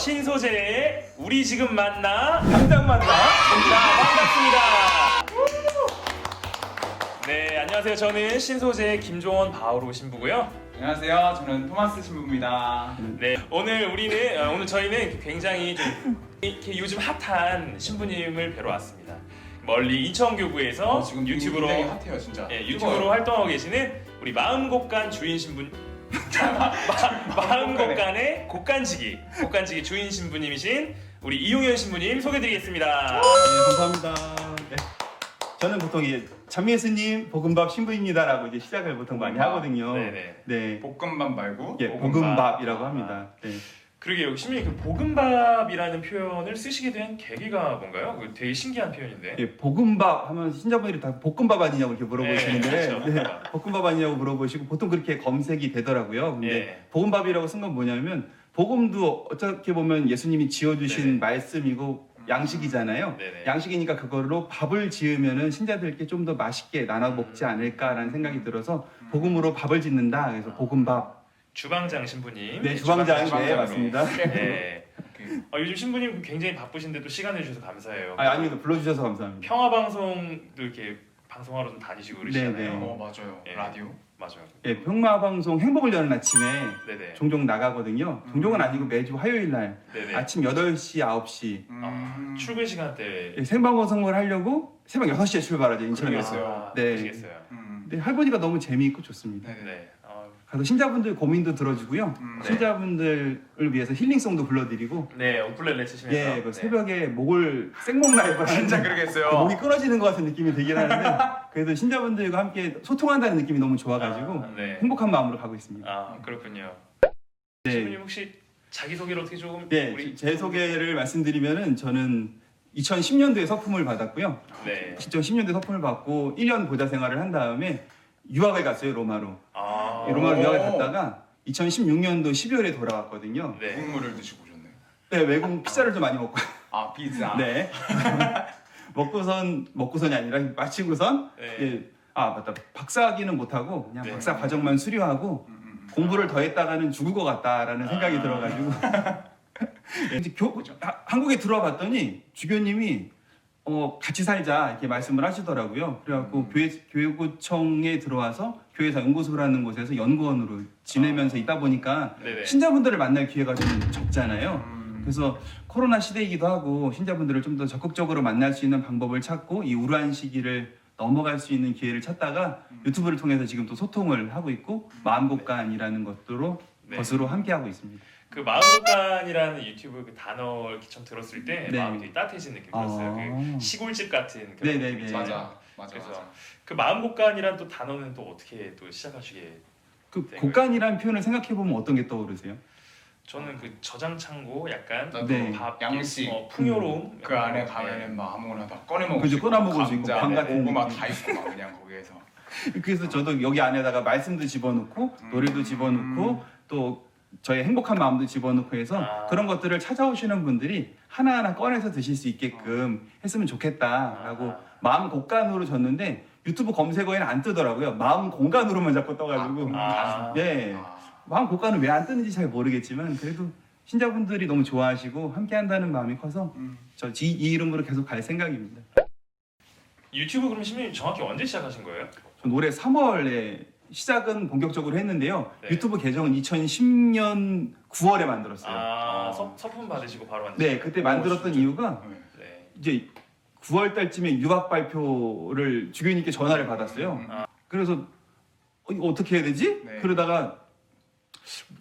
신소재의 우리 지금 만나 당장 만나. 자, 반갑습니다. 네, 안녕하세요. 저는 신소재의 김종원 바오로 신부고요. 안녕하세요. 저는 토마스 신부입니다. 네, 오늘 우리는 어, 오늘 저희는 굉장히 좀 이렇게 요즘 핫한 신부님을 뵈러 왔습니다. 멀리 인천교구에서 어, 지금 유튜브로 굉장히 핫해요, 진짜. 예, 유튜브로 활동하고 계시는 우리 마음곡간 주인 신부 마, 마음곡간의 곡간지기 곡간지기 주인 신부님이신 우리 이용현 신부님 소개드리겠습니다. 네, 감사합니다. 네. 저는 보통 이제 참예수님 복음밥 신부입니다라고 이제 시작을 보통 많이 복음밥. 하거든요. 네네. 네. 볶음밥 말고 예, 복음밥. 복음밥이라고 아. 합니다. 네. 그러게요. 신부님 그 볶음밥이라는 표현을 쓰시게 된 계기가 뭔가요? 그 되게 신기한 표현인데. 예, 볶음밥 하면 신자분들이 다 볶음밥 아니냐고 이렇게 물어보시는데 네, 그렇죠. 네, 볶음밥 아니냐고 물어보시고 보통 그렇게 검색이 되더라고요. 근데 예. 복음밥이라고 쓴 건 뭐냐면 복음도 어떻게 보면 예수님이 지어주신 네네. 말씀이고 양식이잖아요. 네네. 양식이니까 그걸로 밥을 지으면은 신자들께 좀 더 맛있게 나눠 먹지 않을까라는 생각이 들어서 복음으로 밥을 짓는다. 그래서 복음밥. 주방장 신부님. 네, 주방장 네. 맞습니다. 네. 그, 어, 요즘 신부님 굉장히 바쁘신데 또 시간 내주셔서 감사해요. 아, 아닙니다. 불러주셔서 감사합니다. 평화 방송도 이렇게 방송하러 좀 다니시고 그러시잖아요. 네네. 어 맞아요. 예. 라디오. 맞아요. 예, 평마 방송 행복을 여는 아침에 네네. 종종 나가거든요. 종종은 아니고 매주 화요일 날 네네. 아침 8시, 9시 아, 출근 시간대. 예, 생방송을 하려고 새벽 6시에 출발하죠, 인천에서. 그러겠어요. 아, 네. 그러시겠어요. 음. 근데 할머니가 너무 재미있고 좋습니다. 네네. 네. 어, 가서 신자분들 고민도 들어주고요. 음. 네. 신자분들을 위해서 힐링송도 불러드리고 네, 우쿨렐레 치시면서. 예, 그 네. 새벽에 목을 생목 라이브를 진짜 그러겠어요. 목이 끊어지는 것 같은 느낌이 들긴 하는데 그래도 신자분들과 함께 소통한다는 느낌이 너무 좋아가지고 아, 네. 행복한 마음으로 가고 있습니다. 아, 그렇군요. 네. 신부님 혹시 자기 소개를 어떻게 조금 네, 우리 제 소개를 말씀드리면은 저는 2010년도에 서품을 받았고요. 네. 2010년도에 서품을 받고 1년 보좌 생활을 한 다음에 유학을 갔어요, 로마로. 아. 로마로 오. 유학을 갔다가 2016년도 12월에 돌아왔거든요. 네. 국물을 드시고 오셨네요. 네, 외국 피자를 좀 많이 먹고. 아 피자. 네. 먹고선 먹고선이 아니라 마치고선 네. 예, 아 맞다 박사학위는 못하고 그냥 네. 박사 과정만 수료하고 음, 음, 음. 공부를 더 했다가는 죽을 것 같다라는 생각이 아. 들어가지고 예, 이제 교, 하- 한국에 들어와 봤더니 주교님이 어, 같이 살자 이렇게 말씀을 하시더라고요. 그래갖고 음. 교회 교육청에 들어와서 교회사 연구소라는 곳에서 연구원으로 지내면서 있다 보니까 네네. 신자분들을 만날 기회가 좀 적잖아요. 음. 그래서 코로나 시대이기도 하고 신자분들을 좀 더 적극적으로 만날 수 있는 방법을 찾고 이 우울한 시기를 넘어갈 수 있는 기회를 찾다가 음. 유튜브를 통해서 지금 또 소통을 하고 있고 마음곡간이라는 것으로 네. 것으로 함께 하고 있습니다. 그 마음곡간이라는 유튜브 그 단어 이렇게 처음 들었을 때 네. 마음이 되게 따뜻해진 느낌이 들었어요. 아. 그 시골집 같은 그런 네네네. 느낌이 있잖아요. 맞아. 맞아. 그래서 맞아. 그 마음 곡간이란 또 단어는 또 어떻게 또 시작하시게? 그 네, 곡간이라는 표현을 생각해 보면 어떤 게 떠오르세요? 저는 그 저장 창고 약간 나도 네. 밥 양식. 어, 풍요로움 그 안에 가면은 막 아무거나 다 꺼내 먹을 그죠, 수 있고 꺼내 먹을 수 있고, 감자, 방 같은 고구마 느낌. 다 있고 막 그냥 거기에서. 그래서 저도 여기 안에다가 말씀도 집어넣고 음. 노래도 집어넣고 또 저의 행복한 마음도 집어넣고 해서 아. 그런 것들을 찾아오시는 분들이 하나하나 꺼내서 드실 수 있게끔 했으면 좋겠다라고 아. 마음 곡간으로 줬는데 유튜브 검색어에는 안 뜨더라고요. 마음 공간으로만 자꾸 떠가지고 아. 네 아. 마음 곡간은 왜 안 뜨는지 잘 모르겠지만 그래도 신자분들이 너무 좋아하시고 함께 한다는 마음이 커서 음. 저이 이름으로 계속 갈 생각입니다. 유튜브 그럼 신부님 정확히 언제 시작하신 거예요? 전 올해 3월에 시작은 본격적으로 했는데요. 네. 유튜브 계정은 2010년 9월에 만들었어요. 아 어. 서, 서품 받으시고 바로 만드신 네, 그때 만들었던. 이유가 네. 네. 이제 9월 달쯤에 유학 발표를 주교님께 전화를 받았어요. 음, 음. 그래서 어, 이거 어떻게 해야 되지? 네. 그러다가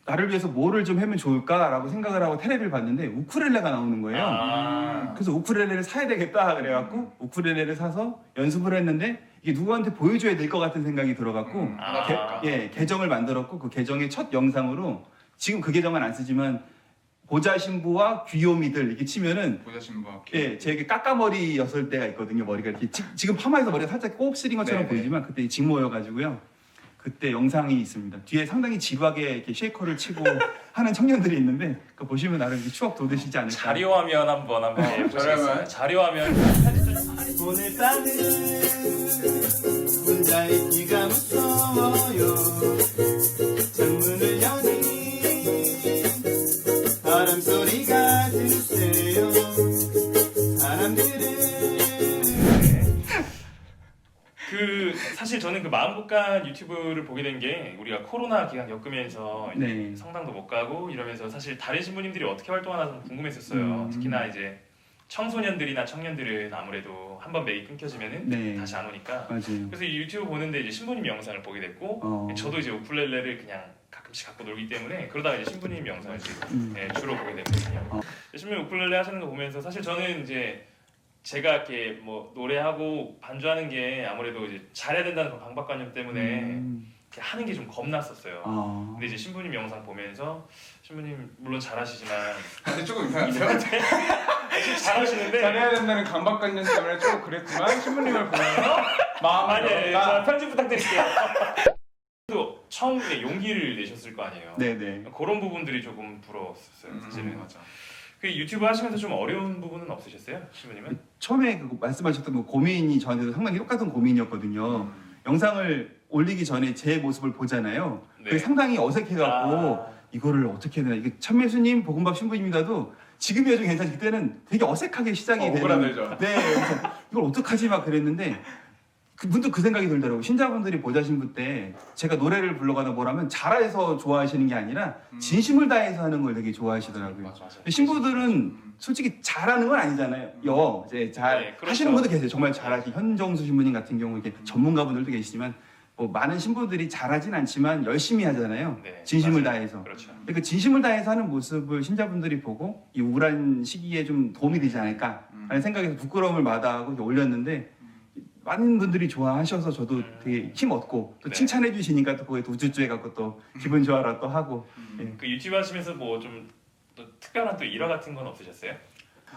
나를 위해서 뭐를 좀 하면 좋을까라고 생각을 하고 테레비를 봤는데 우쿨렐레가 나오는 거예요. 아. 그래서 우쿨렐레를 사야 되겠다 그래갖고 우쿨렐레를 사서 연습을 했는데 이게 누구한테 보여줘야 될 것 같은 생각이 들어갖고 음, 아. 그러니까. 예 계정을 만들었고 그 계정의 첫 영상으로 지금 그 계정은 안 쓰지만 보좌 신부와 귀요미들 이렇게 치면은 보자 신부와 예, 제게 까까머리였을 때가 있거든요. 머리가 이렇게 지, 지금 파마해서 머리가 살짝 곱슬인 것처럼 네네. 보이지만 그때 직모여가지고요. 그때 영상이 있습니다. 뒤에 상당히 지루하게 이렇게 쉐이커를 치고 하는 청년들이 있는데 그 보시면 나름 이렇게 추억 돋으시지 않을까. 자료 화면 한번 한번 네, 보시겠어요? 자료 화면 오늘 따는 혼자 있기가 무서워요. 창문을 저는 그 마음국간 유튜브를 보게 된 게 우리가 코로나 기간 겪으면서 이제 네. 성당도 못 가고 이러면서 사실 다른 신부님들이 어떻게 활동하나 좀 궁금했었어요. 음. 특히나 이제 청소년들이나 청년들은 아무래도 한 번 맥이 끊겨지면은 네. 다시 안 오니까 맞아요. 그래서 이 유튜브 보는데 이제 신부님 영상을 보게 됐고 어. 저도 이제 우쿨렐레를 그냥 가끔씩 갖고 놀기 때문에 그러다가 이제 신부님 영상을 이제 음. 네, 주로 보게 됐거든요. 어. 신부님 우쿨렐레 하시는 거 보면서 사실 저는 이제 제가 이렇게 뭐 노래하고 반주하는 게 아무래도 이제 잘해야 된다는 그런 강박관념 때문에 음. 이렇게 하는 게 좀 겁났었어요. 아. 근데 이제 신부님 영상 보면서 신부님 물론 잘하시지만 근데 조금 이상하세요? 잘하시는데 잘해야 된다는 강박관념 때문에 조금 그랬지만 신부님을 보면서 마음을 아니 예, 저 열었다. 편집 부탁드릴게요. 또 처음에 용기를 내셨을 거 아니에요. 네네. 그런 부분들이 조금 부러웠었어요. 사실은. 음, 맞아. 그 유튜브 하시면서 좀 어려운 부분은 없으셨어요, 신부님은? 처음에 그 말씀하셨던 그 고민이 저한테도 상당히 똑같은 고민이었거든요. 음. 영상을 올리기 전에 제 모습을 보잖아요. 네. 그게 상당히 어색해갖고 아, 이거를 어떻게 해야 되나. 이게 천매수님, 보금밥 신부님이라도 지금이야 좀 괜찮지. 그때는 되게 어색하게 시작이 어, 되는. 오그라들죠. 네. 그래서 이걸 어떡하지 막 그랬는데 그 문득 그 생각이 들더라고요. 신자분들이 보자 신부 때 제가 노래를 불러가다 뭐라면 잘해서 좋아하시는 게 아니라 음. 진심을 다해서 하는 걸 되게 좋아하시더라고요. 맞아. 맞아. 근데 신부들은 음. 솔직히 잘하는 건 아니잖아요. 여 이제 잘 네, 그렇죠. 하시는 분도 계세요. 정말 잘하시. 현정수 신부님 같은 경우 이렇게 음. 전문가분들도 계시지만 뭐 많은 신부들이 잘하진 않지만 열심히 하잖아요. 네, 진심을 맞아요. 다해서. 그렇죠. 근데 그 진심을 다해서 하는 모습을 신자분들이 보고 이 우울한 시기에 좀 도움이 되지 않을까 음. 하는 생각에서 부끄러움을 마다하고 이렇게 올렸는데 많은 분들이 좋아하셔서 저도 되게 힘 얻고 또 네. 칭찬해 주시니까 또 거기에 또 우쭈쭈 해 갖고 또 기분 좋아라 또 하고 음. 예. 그 유튜브 하시면서 뭐 좀 특별한 또 일화 같은 건 없으셨어요?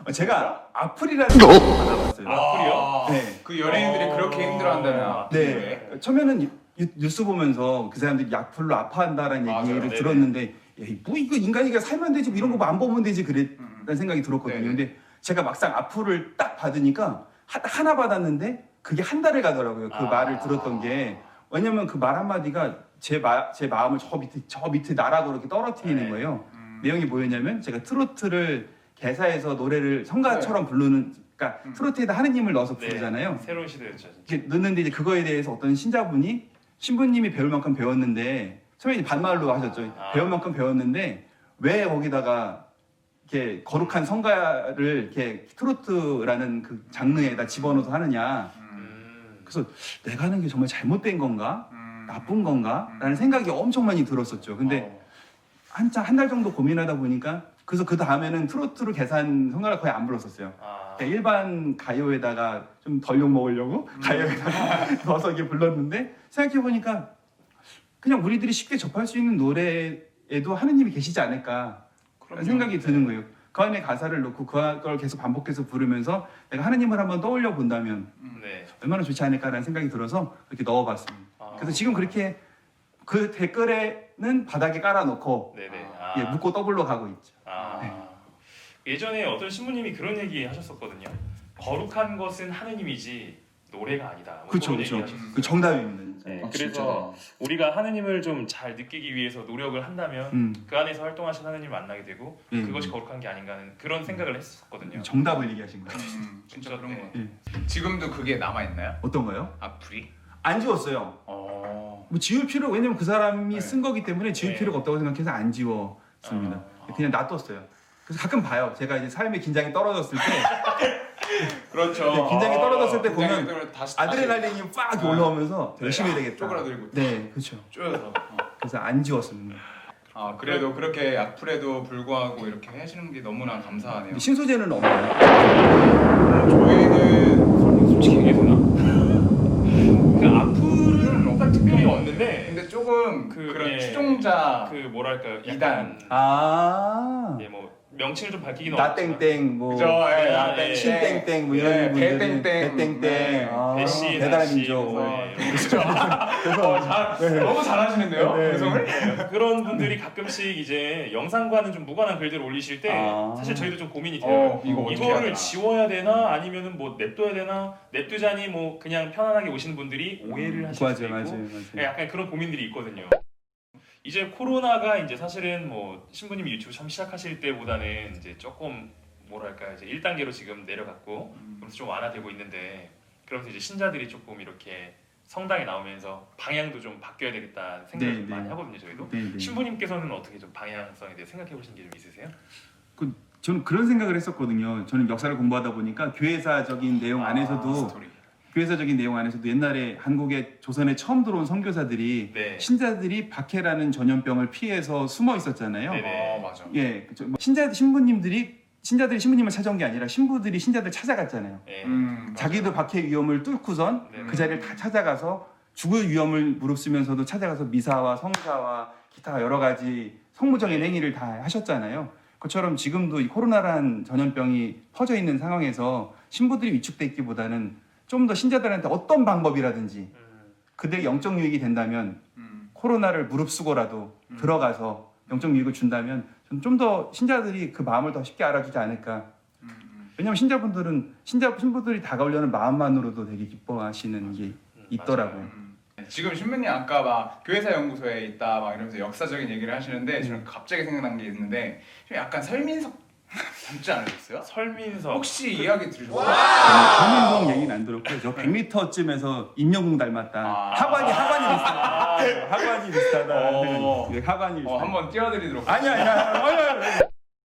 어, 제가 악플이라는 걸 받아봤어요. 악플이요? 네. 그 연예인들이 어. 그렇게 힘들어한다면 네. 처음에는 유- 뉴스 보면서 그 사람들이 약플로 아파한다라는 맞아요. 얘기를 네네. 들었는데 야, 뭐 이거 인간이가 살면 되지 뭐 이런 거 안 보면 되지 그랬다는 음. 생각이 들었거든요. 네네. 근데 제가 막상 악플을 딱 받으니까 하, 하나 받았는데 그게 한 달을 가더라고요. 그 아. 말을 들었던 게 왜냐면 그 말 한마디가 제, 마, 제 마음을 저 밑에 저 밑에 나락으로 이렇게 떨어뜨리는 네. 거예요. 음. 내용이 뭐였냐면 제가 트로트를 개사해서 노래를 성가처럼 부르는 그러니까 음. 트로트에다 하느님을 넣어서 네. 부르잖아요. 새로운 시대였죠. 진짜. 이렇게 넣는데 이제 그거에 대해서 어떤 신자분이 신부님이 배울 만큼 배웠는데 처음에 이제 반말로 하셨죠. 아. 배울 만큼 배웠는데 왜 거기다가 이렇게 거룩한 성가를 이렇게 트로트라는 그 장르에다 집어넣어서 하느냐. 음. 음. 그래서 내가 하는 게 정말 잘못된 건가? 음. 나쁜 건가? 라는 생각이 엄청 많이 들었었죠. 근데 어. 한참 한 달 정도 고민하다 보니까 그래서 그 다음에는 트로트로 계산 성가를 거의 안 불렀었어요. 아. 그러니까 일반 가요에다가 좀 덜 욕 먹으려고 가요에다가 넣어서 이게 불렀는데 생각해 보니까 그냥 우리들이 쉽게 접할 수 있는 노래에도 하느님이 계시지 않을까 그럼요. 생각이 드는 거예요. 그 안에 가사를 넣고 그걸 계속 반복해서 부르면서 내가 하느님을 한번 떠올려 본다면 음. 네. 얼마나 좋지 않을까라는 생각이 들어서 그렇게 넣어봤습니다. 아. 그래서 지금 그렇게 그 댓글에는 바닥에 깔아놓고 네네. 아. 예, 묶고 더블로 가고 있죠. 아. 네. 예전에 어떤 신부님이 그런 얘기 하셨었거든요. 거룩한 것은 하느님이지 노래가 아니다. 뭐 그렇죠, 그런 그렇죠. 하셨어요. 그 정답입니다. 네, 아, 그래서 진짜. 우리가 하느님을 좀 잘 느끼기 위해서 노력을 한다면 음, 그 안에서 활동하신 하느님을 만나게 되고 예. 그것이 거룩한 게 아닌가 하는 그런 생각을 했었거든요. 정답을 얘기하신 거예요. 음, 진짜 진짜, 그런 네. 거. 예. 지금도 그게 남아 있나요? 어떤가요? 악플이? 안 지웠어요. 어. 뭐 지울 필요 왜냐면 그 사람이 네. 쓴 거기 때문에 지울 네. 필요가 없다고 생각해서 안 지웠습니다. 아. 그냥 놔뒀어요. 그래서 가끔 봐요. 제가 이제 삶의 긴장이 떨어졌을 때 그렇죠. 네, 긴장이 떨어졌을 때 보면 아드레날린이 빡 아. 올라오면서 네. 열심히 해야 되겠다. 쪼그라들고 네, 그렇죠. 쪼여서. 어. 그래서 안 지웠습니다. 아 그래도 그렇게 악플에도 불구하고 이렇게 하시는 게 너무나 감사하네요. 신소재는 없나요? 저희는 솔직히 얘기해서 나. 그 악플은 딱 특별히 없는데 근데 조금 그, 그, 런 예. 추종자 그 뭐랄까 이단. 아, 예, 뭐 명칭을 좀 밝히기는 나 어렵지만 땡땡 뭐 그죠? 예, 네, 나 네. 땡, 신땡땡 뭐 이런 예, 분들이 배땡땡. 배땡땡 네. 아, 배씨, 민족 뭐, 네. 예. 어, 잘, 너무 잘하시는데요 네. 방송을? 그런 분들이 가끔씩 이제 영상과는 좀 무관한 글들을 올리실 때 아. 사실 저희도 좀 고민이 돼요. 어 이거 어떻게 해야 이거를 되나? 지워야 되나 아니면은 뭐 냅둬야 되나 냅두자니 뭐 그냥 편안하게 오시는 분들이 오해를 하실 수도 맞아요, 있고. 약간 그런 고민들이 있거든요. 이제 코로나가 이제 사실은 뭐 신부님이 유튜브 처음 시작하실 때보다는 이제 조금 뭐랄까 이제 1단계로 지금 내려갔고 음. 그래서 좀 완화되고 있는데 그러면서 이제 신자들이 조금 이렇게 성당에 나오면서 방향도 좀 바뀌어야 되겠다 생각을 네, 좀 네. 많이 하거든요 저희도 네, 네. 신부님께서는 어떻게 좀 방향성에 대해 생각해 보신 게 좀 있으세요? 저는 그런 생각을 했었거든요. 저는 역사를 공부하다 보니까 교회사적인 내용 안에서도 아, 스토리. 교회사적인 내용 안에서도 옛날에 한국에 조선에 처음 들어온 선교사들이 네. 신자들이 박해라는 전염병을 피해서 숨어 있었잖아요. 네네. 어 맞아. 예, 그쵸. 뭐 신자 신부님들이 신자들이 신부님을 찾아온 게 아니라 신부들이 신자들 찾아갔잖아요. 네. 음, 맞아. 자기도 박해 위험을 뚫고선 네. 그 자리를 다 찾아가서 죽을 위험을 무릅쓰면서도 찾아가서 미사와 성사와 기타 여러 가지 성무적인 네. 행위를 다 하셨잖아요. 그처럼 지금도 이 코로나란 전염병이 퍼져 있는 상황에서 신부들이 위축돼 있기보다는 좀 더 신자들한테 어떤 방법이라든지 음, 그들의 영적 유익이 된다면 음. 코로나를 무릅쓰고라도 음. 들어가서 영적 유익을 준다면 좀 더 신자들이 그 마음을 더 쉽게 알아주지 않을까. 왜냐하면 신자분들은 신자 신부들이 다가오려는 마음만으로도 되게 기뻐하시는 게 음, 있더라고요. 음. 지금 신부님 아까 막 교회사 연구소에 있다 막 이러면서 역사적인 얘기를 하시는데 음. 저는 갑자기 생각난 게 있는데 좀 약간 설민석 닮지 않으셨어요? 설민석 혹시 이야기 들으셨어요? 조민성 얘기는 안 들었고요. 저 100m쯤에서 임영웅 닮았다. 아. 하관이 하관이 비슷하다. 네, 하관이 비슷하다. 어. 네, 하관이 비슷하다. 어, 한번 띄워드리도록 아니 아니 아니 아니.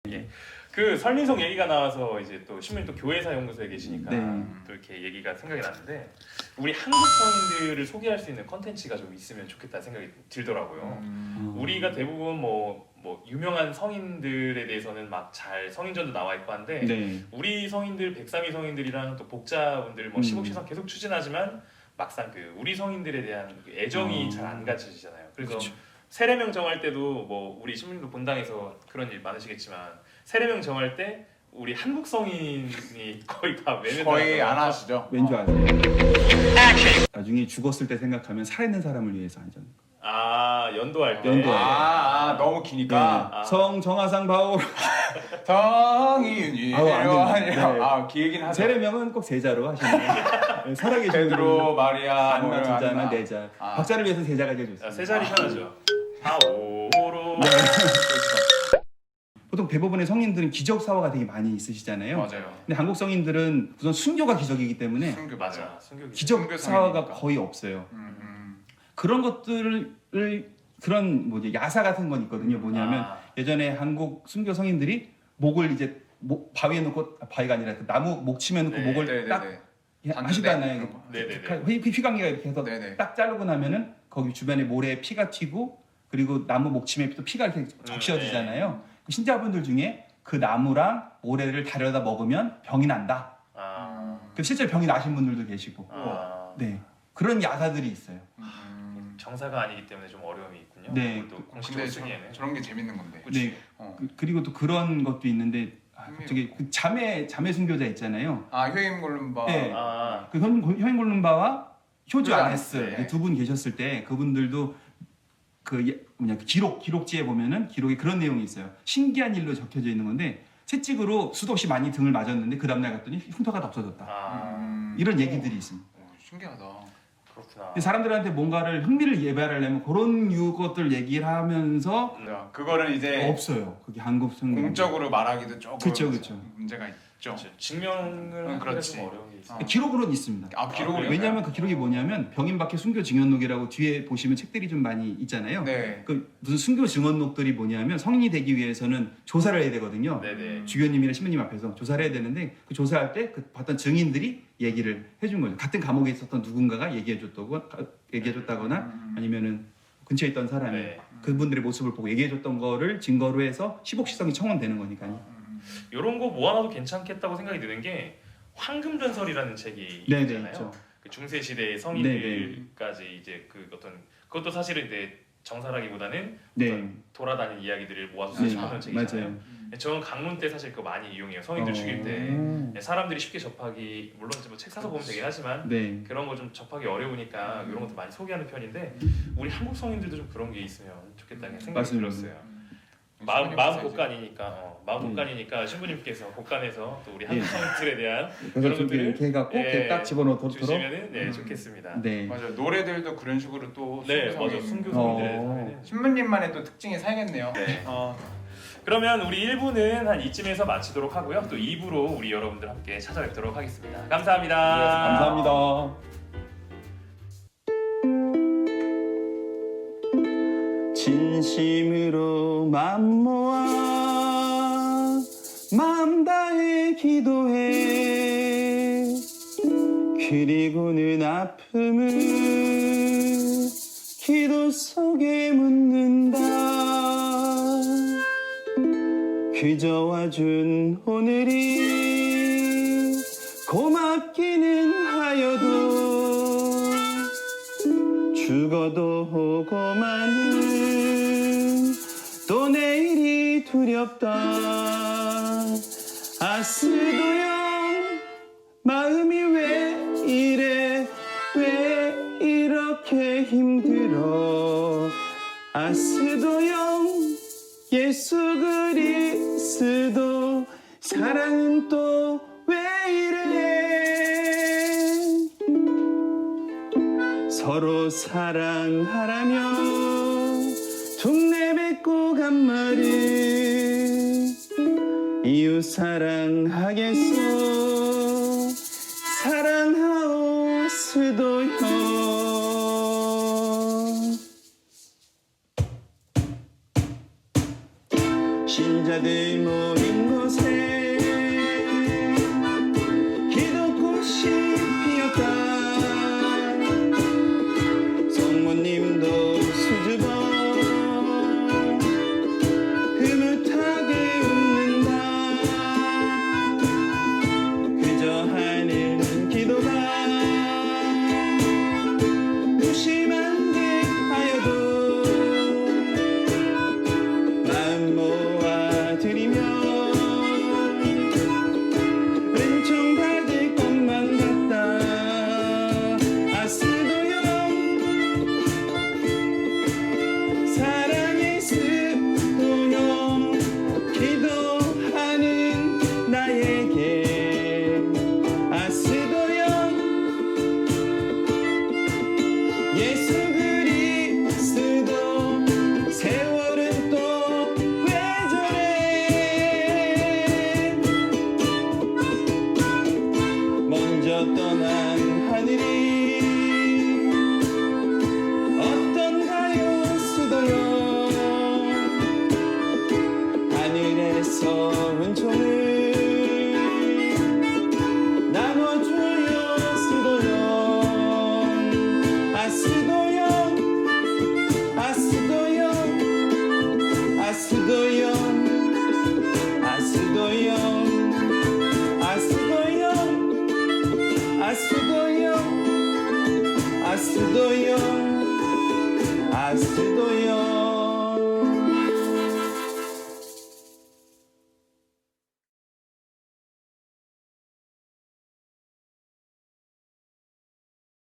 아니. 그 설민석 얘기가 나와서 이제 또 신부님 또 교회사 연구소에 계시니까 네. 또 이렇게 얘기가 생각이 났는데 우리 한국 성인들을 소개할 수 있는 컨텐츠가 좀 있으면 좋겠다 생각이 들더라고요. 음. 우리가 대부분 뭐, 뭐 유명한 성인들에 대해서는 막 잘 성인전도 나와 있고 한데 네. 우리 성인들 백삼이 성인들이랑 또 복자분들 뭐 음. 시복시선 계속 추진하지만 막상 그 우리 성인들에 대한 그 애정이 어. 잘안 갖춰지잖아요. 그래서 그쵸. 세례명 정할 때도 뭐 우리 신부님도 본당에서 그런 일 많으시겠지만 세례명 정할 때 우리 한국 성인이 거의 다 외면 거의 안 하시죠? 왠줄 아세요? 나중에 죽었을 때 생각하면 살아있는 사람을 위해서 하잖 아 연도할 때 연도할 때. 아, 아 너무 기니까 아. 성 정하상 바오 성인이 아우, 안 됩니다. 네. 아 기획인 하죠. 세례명은 꼭 세자로 하시는 네, 살아계신 베드로 마리아 뭐 안나 이런 두자나 안나. 네자 아. 박자를 위해서 세자가 제일 좋습니다. 아, 세 자리 편하죠. 아오로 네. 보통 대부분의 성인들은 기적 사화가 되게 많이 있으시잖아요. 맞아요. 근데 한국 성인들은 우선 순교가 기적이기 때문에 순교 맞아. 순교 기적. 사화가. 거의 없어요. 음, 음. 그런 것들을 그런 뭐지 야사 같은 건 있거든요. 뭐냐면 아, 예전에 한국 순교 성인들이 목을 이제 목 바위에 놓고 아, 바위가 아니라 그 나무 목침에 놓고 네, 목을 네 네 네. 딱 하시잖아요. 네 네 네. 휘- 휘광기가 이렇게 해서 네 네. 딱 자르고 나면은 거기 주변에 모래에 피가 튀고 그리고 나무 목침에 또 피가 이렇게 적셔지잖아요. 그 신자분들 중에 그 나무랑 모래를 다려다 먹으면 병이 난다. 아, 그 실제 병이 나신 분들도 계시고. 아. 네. 그런 야사들이 있어요. 음. 정사가 아니기 때문에 좀 어려움이 있군요. 네. 그것도 근데 공식으로 저, 쓰기에는. 저런 게 재밌는 건데. 그치. 네. 어. 그, 리고또 그런 것도 있는데 아. 저기 그 자매 자매 순교자 있잖아요. 아 효임 골룸바. 네. 아, 그 효인 골룸바와 효주 아네스 아네스, 두분 계셨을 때 그분들도 그 예- 뭐냐 그 기록 기록지에 보면은 기록에 그런 내용이 있어요. 신기한 일로 적혀져 있는 건데 채찍으로 수도 없이 많이 등을 맞았는데 그 다음날 갔더니 흉터가 다 없어졌다. 아, 음. 이런 얘기들이 있습니다. 오, 신기하다. 그렇구나. 사람들한테 뭔가를 흥미를 예발하려면 그런 유 것들 얘기를 하면서 자, 그거를 이제 없어요. 그게 한국 성경. 공적으로 말하기도 조금 그쵸, 그쵸. 문제가 있죠. 그렇죠. 증명을 음, 하기가 그렇지. 좀 어려운 게 있어요. 어. 기록으로는 있습니다. 아 기록을 아, 왜냐하면 그 기록이 뭐냐면 병인박해 순교 증언록이라고 뒤에 보시면 책들이 좀 많이 있잖아요. 네. 그 무슨 순교 증언록들이 뭐냐면 성인이 되기 위해서는 조사를 해야 되거든요. 네네. 주교님이나 신부님 앞에서 조사를 해야 되는데 그 조사할 때 그 봤던 증인들이 얘기를 해준 거죠. 같은 감옥에 있었던 누군가가 얘기해줬다고 얘기해줬다거나 음. 아니면은 근처에 있던 사람이 네. 그분들의 모습을 보고 얘기해줬던 거를 증거로 해서 시복시성이 청원되는 거니까요. 음. 이런 거 모아놔도 괜찮겠다고 생각이 드는 게 황금전설이라는 책이 네네 있잖아요. 있죠. 그 중세 시대의. 성인들까지 이제 그 어떤 그것도 사실은 이제 정사라기보다는 네, 어떤 돌아다니는 이야기들을 모아서 네, 수집하는 책이잖아요. 맞아요. 저는 강론 때 사실 그거 많이 이용해요. 성인들 어. 죽일 때 네, 사람들이 쉽게 접하기 물론 뭐책 사서 보면 되긴 하지만 네. 그런 거 좀 접하기 어려우니까 이런 것도 많이 소개하는 편인데 우리 한국 성인들도 좀 그런 게 있으면 좋겠다는 생각이 맞습니다. 들었어요. 마음 마음 이제. 곳간이니까 어, 마음 네. 곳간이니까 신부님께서 곳간에서 또 우리 예. 한국 성인들에 대한 그런 좀 것들을 이렇게 해갖고 예, 이렇게 딱 집어넣도록 주시면은 네 음. 좋겠습니다. 네. 맞아 노래들도 그런 식으로 또 네 순교성이 맞아 있는 순교 어. 신부님만의 또 특징이 살겠네요. 네. 어, 그러면 우리 1부는 한 이쯤에서 마치도록 하고요. 또 2부로 우리 여러분들 함께 찾아뵙도록 하겠습니다. 감사합니다. 감사합니다. 진심으로 맘 모아 마음 다해 기도해. 그리고는 아픔을 기도 속에 묻는다. 그저 와 준 오늘이 고맙기는 하여도 죽어도 오고만 두렵다. 아스도형 마음이 왜 이래? 왜 이렇게 힘들어? 아스도형 예수 그리스도 사랑은 또 왜 이래? 서로 사랑하라며. 돈 내뱉고 간 말을 이웃 사랑하겠소